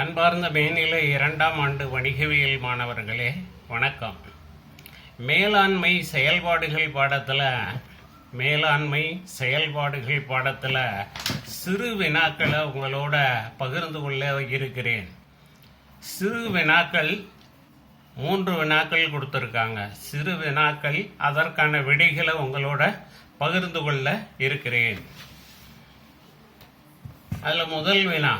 அன்பார்ந்த மேனிலை இரண்டாம் ஆண்டு வணிகவியல் மாணவர்களே வணக்கம். மேலாண்மை செயல்பாடுகள் பாடத்தில் மேலாண்மை செயல்பாடுகள் பாடத்தில் சிறு வினாக்களை உங்களோட பகிர்ந்து கொள்ள இருக்கிறேன். சிறு வினாக்கள் மூன்று வினாக்கள் கொடுத்துருக்காங்க. சிறு வினாக்கள் அதற்கான விடைகளை உங்களோட பகிர்ந்து கொள்ள இருக்கிறேன். அதில் முதல் வினா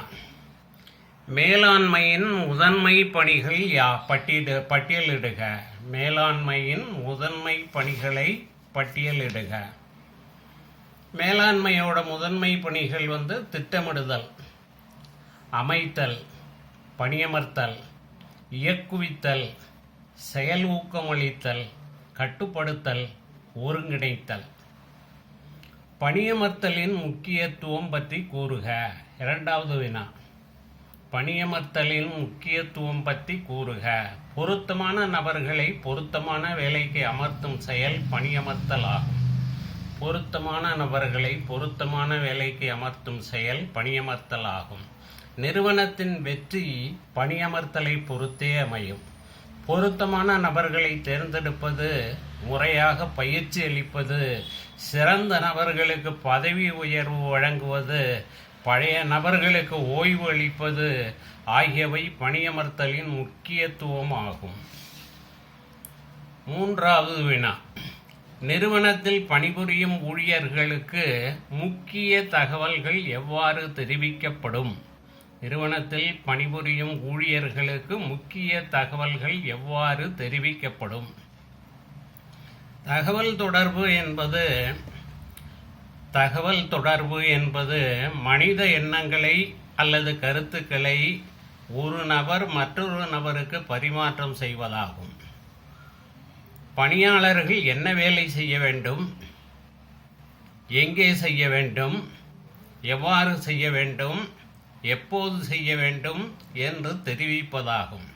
மேலாண்மையின் முதன்மை பணிகள் யா பட்டியடு பட்டியலிடுக. மேலாண்மையின் முதன்மை பணிகளை பட்டியலிடுக. மேலாண்மையோட முதன்மை பணிகள் வந்து திட்டமிடுதல் அமைத்தல் பணியமர்த்தல் இயக்குவித்தல் செயல் ஊக்கமளித்தல் கட்டுப்படுத்தல் ஒருங்கிணைத்தல். பணியமர்த்தலின் முக்கியத்துவம் பற்றி கூறுக. இரண்டாவது வினா. பணியமர்த்தலின் முக்கியத்துவம் பற்றி கூறுக. பொருத்தமான நபர்களை பொருத்தமான வேலைக்கு அமர்த்தும் செயல் பணியமர்த்தல் ஆகும். பொருத்தமான நபர்களை பொருத்தமான வேலைக்கு அமர்த்தும் செயல் பணியமர்த்தல் ஆகும். நிறுவனத்தின் வெற்றி பணியமர்த்தலை பொறுத்தே அமையும். பொருத்தமான நபர்களை தேர்ந்தெடுப்பது முறையாக பயிற்சி அளிப்பது சிறந்த நபர்களுக்கு பதவி உயர்வு வழங்குவது பழைய நபர்களுக்கு ஓய்வு அளிப்பது ஆகியவை பணியமர்த்தலின் முக்கியத்துவம் ஆகும் மூன்றாவது வினா. நிறுவனத்தில் பணிபுரியும் ஊழியர்களுக்கு முக்கிய தகவல்கள் எவ்வாறு தெரிவிக்கப்படும்? நிறுவனத்தில் பணிபுரியும் ஊழியர்களுக்கு முக்கிய தகவல்கள் எவ்வாறு தெரிவிக்கப்படும்? தகவல் தொடர்பு என்பது தகவல் தொடர்பு என்பது மனித எண்ணங்களை அல்லது கருத்துக்களை ஒரு நபர் மற்றொரு நபருக்கு பரிமாற்றம் செய்வதாகும். பணியாளர்கள் என்ன வேலை செய்ய வேண்டும்? எங்கே செய்ய வேண்டும்? எவ்வாறு செய்ய வேண்டும்? எப்போது செய்ய வேண்டும்? என்று தெரிவிப்பதாகும்.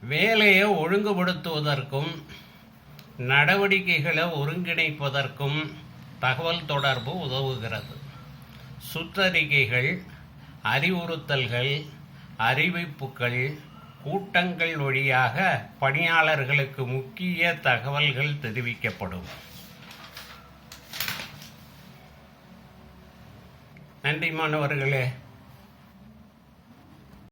வேலையை ஒழுங்குபடுத்துவதற்கும் நடவடிக்கைகளை ஒருங்கிணைப்பதற்கும் தகவல் தொடர்பு உதவுகிறது. சுற்றறிக்கைகள் அறிவுறுத்தல்கள் அறிவிப்புகள் கூட்டங்கள் வழியாக பணியாளர்களுக்கு முக்கிய தகவல்கள் தெரிவிக்கப்படும். நன்றி மாணவர்களே.